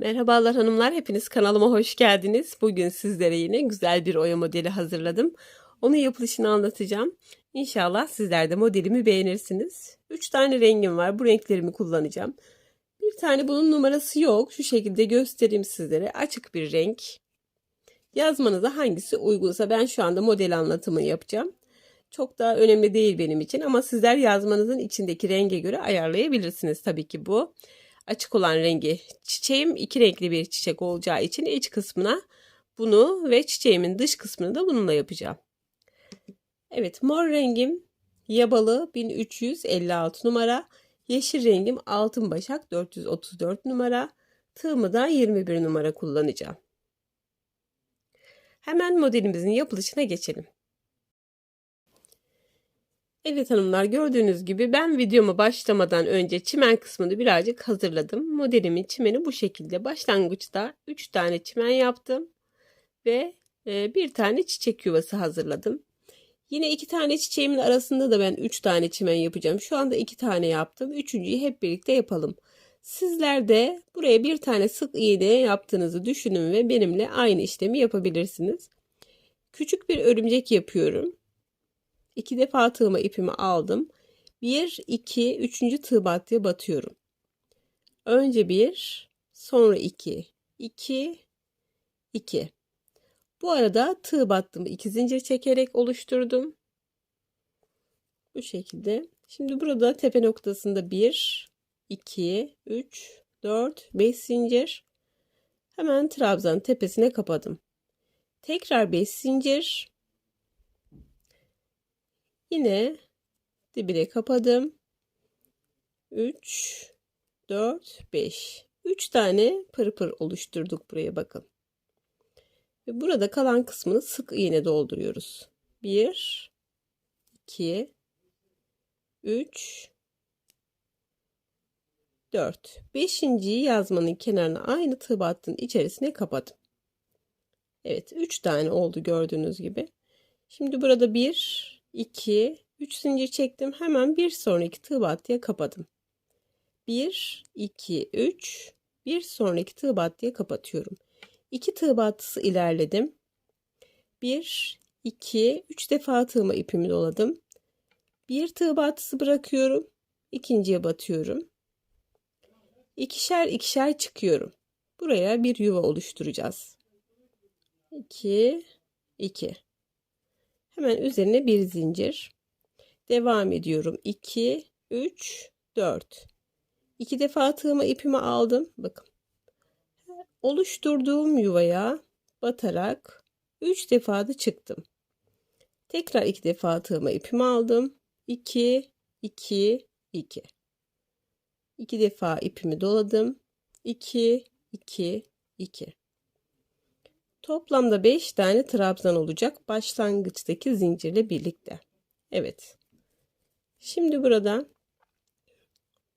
Merhabalar hanımlar, hepiniz kanalıma hoş geldiniz. Bugün sizlere yine güzel bir oya modeli hazırladım. Onun yapılışını anlatacağım. İnşallah sizler de modelimi beğenirsiniz. 3 tane rengim var, bu renklerimi kullanacağım. Bir tane bunun numarası yok. Şu şekilde göstereyim sizlere. Açık bir renk. Yazmanıza hangisi uygunsa ben şu anda model anlatımı yapacağım. Çok da önemli değil benim için ama sizler yazmanızın içindeki renge göre ayarlayabilirsiniz tabii ki bu açık olan rengi çiçeğim iki renkli bir çiçek olacağı için iç kısmına bunu ve çiçeğimin dış kısmını da bununla yapacağım. Evet mor rengim yabalı 1356 numara. Yeşil rengim altın başak 434 numara. Tığımı da 21 numara kullanacağım. Hemen modelimizin yapılışına geçelim. Evet hanımlar gördüğünüz gibi ben videomu başlamadan önce çimen kısmını birazcık hazırladım. Modelimin çimeni bu şekilde. Başlangıçta 3 tane çimen yaptım ve e, bir tane çiçek yuvası hazırladım. Yine iki tane çiçeğimin arasında da ben 3 tane çimen yapacağım. Şu anda 2 tane yaptım. Üçüncüyü hep birlikte yapalım. Sizler de buraya bir tane sık iğne yaptığınızı düşünün ve benimle aynı işlemi yapabilirsiniz. Küçük bir örümcek yapıyorum. İki defa tığıma ipimi aldım. Bir, iki, üçüncü tığ battıya batıyorum. Önce bir, sonra iki, iki, iki. Bu arada tığ battımı iki zincir çekerek oluşturdum. Bu şekilde. Şimdi burada tepe noktasında bir, iki, üç, dört, beş zincir. Hemen trabzan tepesine kapadım. Tekrar beş zincir. Yine dibine kapadım. 3 4 5 3 tane pırpır oluşturduk buraya bakın. Ve burada kalan kısmını sık iğne dolduruyoruz. 1 2 3 4 5.yi yazmanın kenarına aynı tığ battığın içerisine kapadım. Evet 3 tane oldu gördüğünüz gibi. Şimdi burada 1 2, 3 zincir çektim. Hemen bir sonraki tığ battıya kapadım. 1, 2, 3, bir sonraki tığ battıya kapatıyorum. 2 tığ battısı ilerledim. 1, 2, 3 defa tığıma ipimi doladım. Bir tığ battısı bırakıyorum. ikinciye batıyorum. İkişer ikişer çıkıyorum. Buraya bir yuva oluşturacağız. 2, 2. Hemen üzerine bir zincir. Devam ediyorum. 2, 3, 4. İki defa tığıma ipimi aldım. Bakın. Oluşturduğum yuvaya batarak 3 defa da çıktım. Tekrar iki defa tığıma ipimi aldım. 2, 2, 2. İki defa ipimi doladım. 2, 2, 2. Toplamda 5 tane trabzan olacak başlangıçtaki zincirle birlikte. Evet. Şimdi burada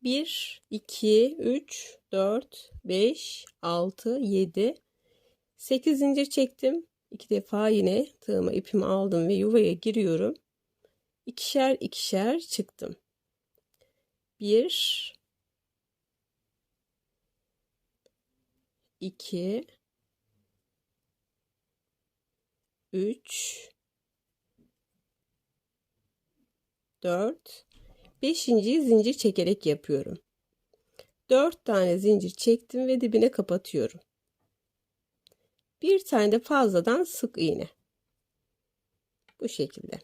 1, 2, 3, 4, 5, 6, 7, 8 zincir çektim. İki defa yine tığıma ipimi aldım ve yuvaya giriyorum. İkişer ikişer çıktım. 1 2 3 4 5. zincir çekerek yapıyorum. 4 tane zincir çektim ve dibine kapatıyorum. Bir tane de fazladan sık iğne. Bu şekilde.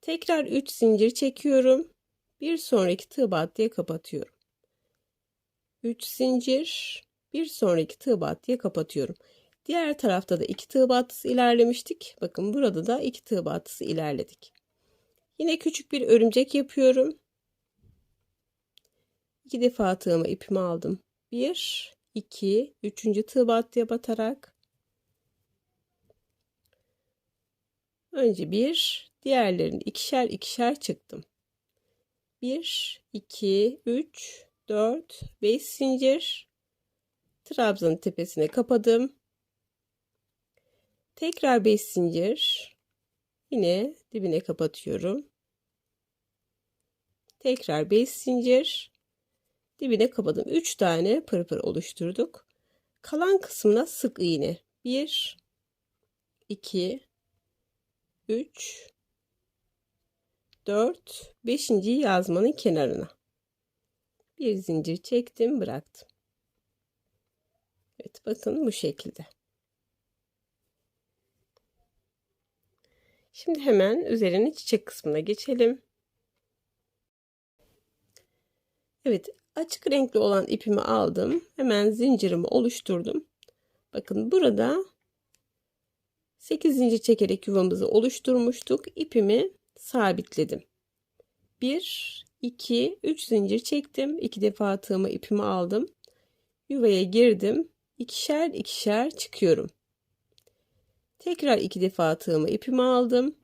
Tekrar 3 zincir çekiyorum. Bir sonraki tığ battıya kapatıyorum. 3 zincir, bir sonraki tığ battıya kapatıyorum. Diğer tarafta da iki tığ battısı ilerlemiştik. Bakın burada da iki tığ battısı ilerledik. Yine küçük bir örümcek yapıyorum. İki defa tığıma ipimi aldım. Bir, iki, üçüncü tığ battıya batarak önce bir, diğerlerini ikişer ikişer çıktım. Bir, iki, üç, dört, beş zincir trabzanın tepesine kapadım. Tekrar 5 zincir. Yine dibine kapatıyorum. Tekrar 5 zincir. Dibine kapadım. 3 tane pırpır oluşturduk. Kalan kısmına sık iğne. 1 2 3 4 5. yazmanın kenarına. Bir zincir çektim, bıraktım. Evet, bakın bu şekilde. Şimdi hemen üzerine çiçek kısmına geçelim. Evet, açık renkli olan ipimi aldım. Hemen zincirimi oluşturdum. Bakın burada 8 zincir çekerek yuvamızı oluşturmuştuk. İpimi sabitledim. 1 2 3 zincir çektim. 2 defa tığımı ipimi aldım. Yuvaya girdim. İkişer ikişer çıkıyorum. Tekrar iki defa tığımı ipimi aldım.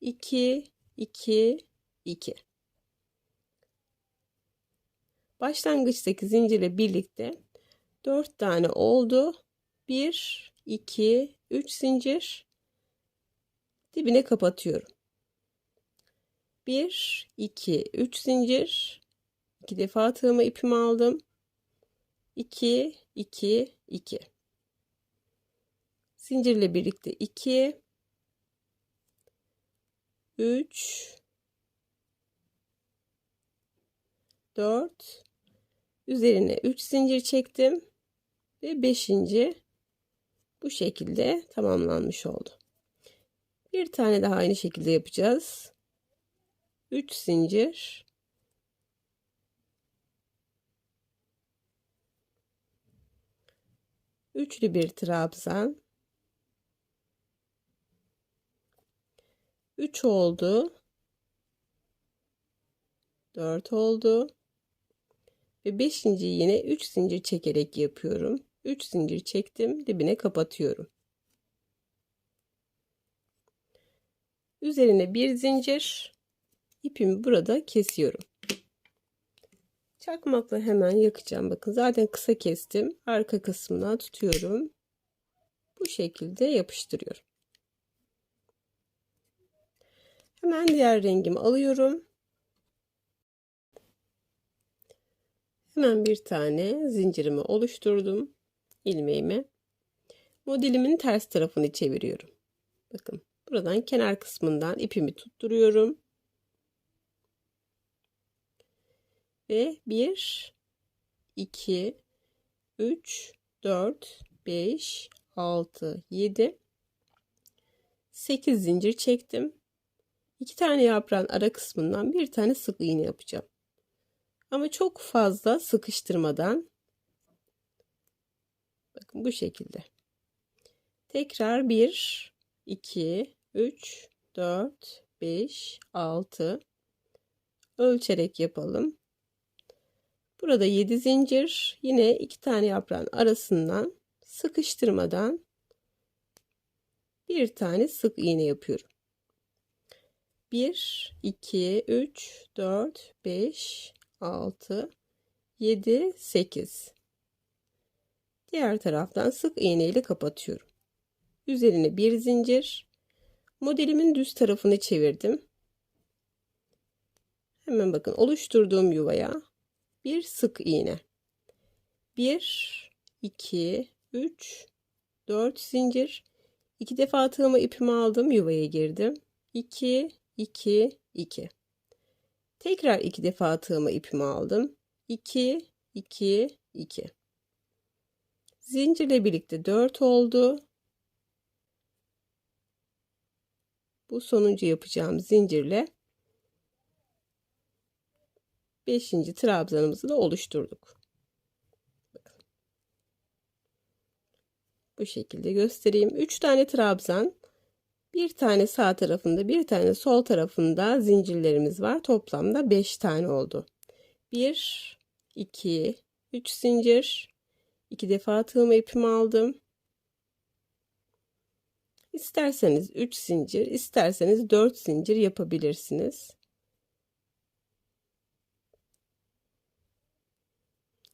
2 2 2 Başlangıçtaki zincirle birlikte 4 tane oldu. 1 2 3 zincir dibine kapatıyorum. 1 2 3 zincir 2 defa tığımı ipimi aldım. 2 2 2 zincirle birlikte 2 3 4 üzerine 3 zincir çektim ve 5. bu şekilde tamamlanmış oldu. Bir tane daha aynı şekilde yapacağız. 3 zincir üçlü bir trabzan 3 oldu. 4 oldu. Ve 5. yine 3 zincir çekerek yapıyorum. 3 zincir çektim dibine kapatıyorum. Üzerine bir zincir ipimi burada kesiyorum. Çakmakla hemen yakacağım. Bakın zaten kısa kestim. Arka kısmına tutuyorum. Bu şekilde yapıştırıyorum hemen diğer rengimi alıyorum. Hemen bir tane zincirimi oluşturdum ilmeğimi. Modelimin ters tarafını çeviriyorum. Bakın buradan kenar kısmından ipimi tutturuyorum. Ve 1 2 3 4 5 6 7 8 zincir çektim. 2 tane yaprağın ara kısmından bir tane sık iğne yapacağım. Ama çok fazla sıkıştırmadan bakın bu şekilde. Tekrar 1 2 3 4 5 6 ölçerek yapalım. Burada 7 zincir yine iki tane yaprağın arasından sıkıştırmadan bir tane sık iğne yapıyorum. 1 2 3 4 5 6 7 8 Diğer taraftan sık iğne ile kapatıyorum. Üzerine bir zincir. Modelimin düz tarafını çevirdim. Hemen bakın oluşturduğum yuvaya bir sık iğne. 1 2 3 4 zincir. 2 defa tığımı ipimi aldım, yuvaya girdim. 2 2 2. Tekrar 2 defa tığımı ipimi aldım. 2 2 2. Zincirle birlikte 4 oldu. Bu sonuncu yapacağım zincirle 5. trabzanımızı da oluşturduk. Bu şekilde göstereyim. 3 tane trabzan, bir tane sağ tarafında, bir tane sol tarafında zincirlerimiz var. Toplamda 5 tane oldu. 1 2 3 zincir. 2 defa tığımı ipimi aldım. İsterseniz 3 zincir, isterseniz 4 zincir yapabilirsiniz.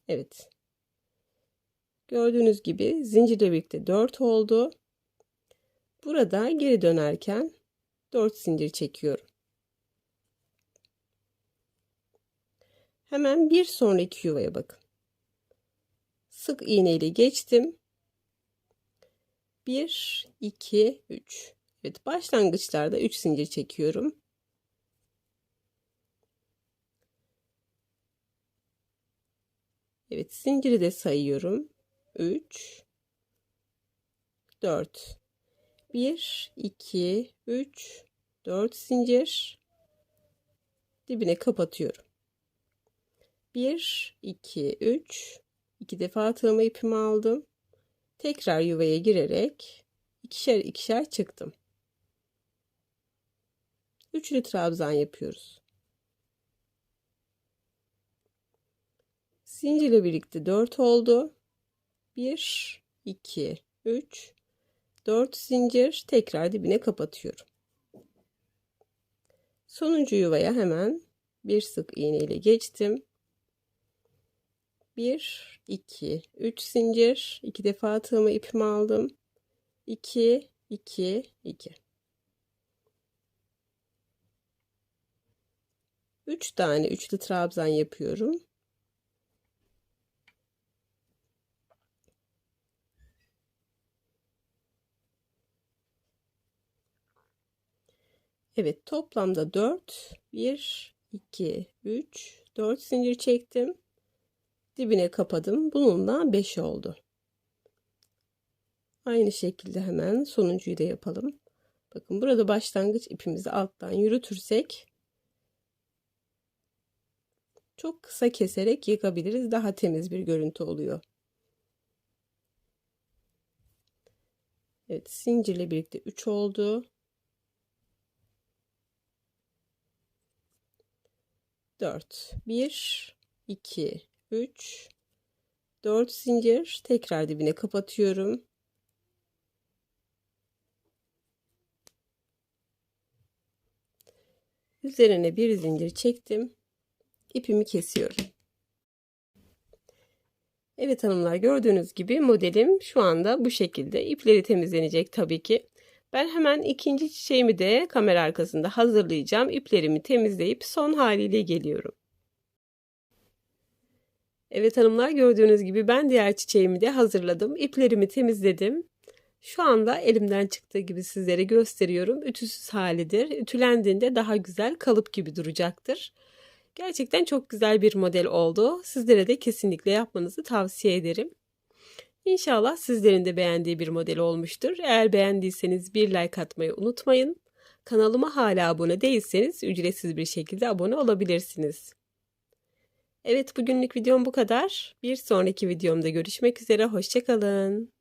Evet. Gördüğünüz gibi zincirle birlikte 4 oldu. Burada geri dönerken 4 zincir çekiyorum. Hemen bir sonraki yuvaya bakın. Sık iğne ile geçtim. 1, 2, 3. Evet başlangıçlarda 3 zincir çekiyorum. Evet zinciri de sayıyorum. 3 4 1 2 3 4 zincir dibine kapatıyorum. 1 2 3 2 defa tığma ipimi aldım. Tekrar yuvaya girerek ikişer ikişer çıktım. Üçlü trabzan yapıyoruz. Zincirle birlikte 4 oldu. 1 2 3 4 zincir tekrar dibine kapatıyorum. Sonuncu yuvaya hemen bir sık iğne ile geçtim. 1 2 3 zincir, 2 defa tığımı ipimi aldım. 2 2 2 3 tane üçlü trabzan yapıyorum. Evet toplamda 4 1 2 3 4 zincir çektim. Dibine kapadım. Bununla 5 oldu. Aynı şekilde hemen sonuncuyu da yapalım. Bakın burada başlangıç ipimizi alttan yürütürsek çok kısa keserek yıkabiliriz. Daha temiz bir görüntü oluyor. Evet zincirle birlikte 3 oldu. 4 1 2 3 4 zincir tekrar dibine kapatıyorum. Üzerine bir zincir çektim. İpimi kesiyorum. Evet hanımlar gördüğünüz gibi modelim şu anda bu şekilde. İpleri temizlenecek tabii ki. Ben hemen ikinci çiçeğimi de kamera arkasında hazırlayacağım. İplerimi temizleyip son haliyle geliyorum. Evet hanımlar gördüğünüz gibi ben diğer çiçeğimi de hazırladım. İplerimi temizledim. Şu anda elimden çıktığı gibi sizlere gösteriyorum. Ütüsüz halidir. Ütülendiğinde daha güzel kalıp gibi duracaktır. Gerçekten çok güzel bir model oldu. Sizlere de kesinlikle yapmanızı tavsiye ederim. İnşallah sizlerin de beğendiği bir model olmuştur. Eğer beğendiyseniz bir like atmayı unutmayın. Kanalıma hala abone değilseniz ücretsiz bir şekilde abone olabilirsiniz. Evet bugünlük videom bu kadar. Bir sonraki videomda görüşmek üzere. Hoşçakalın.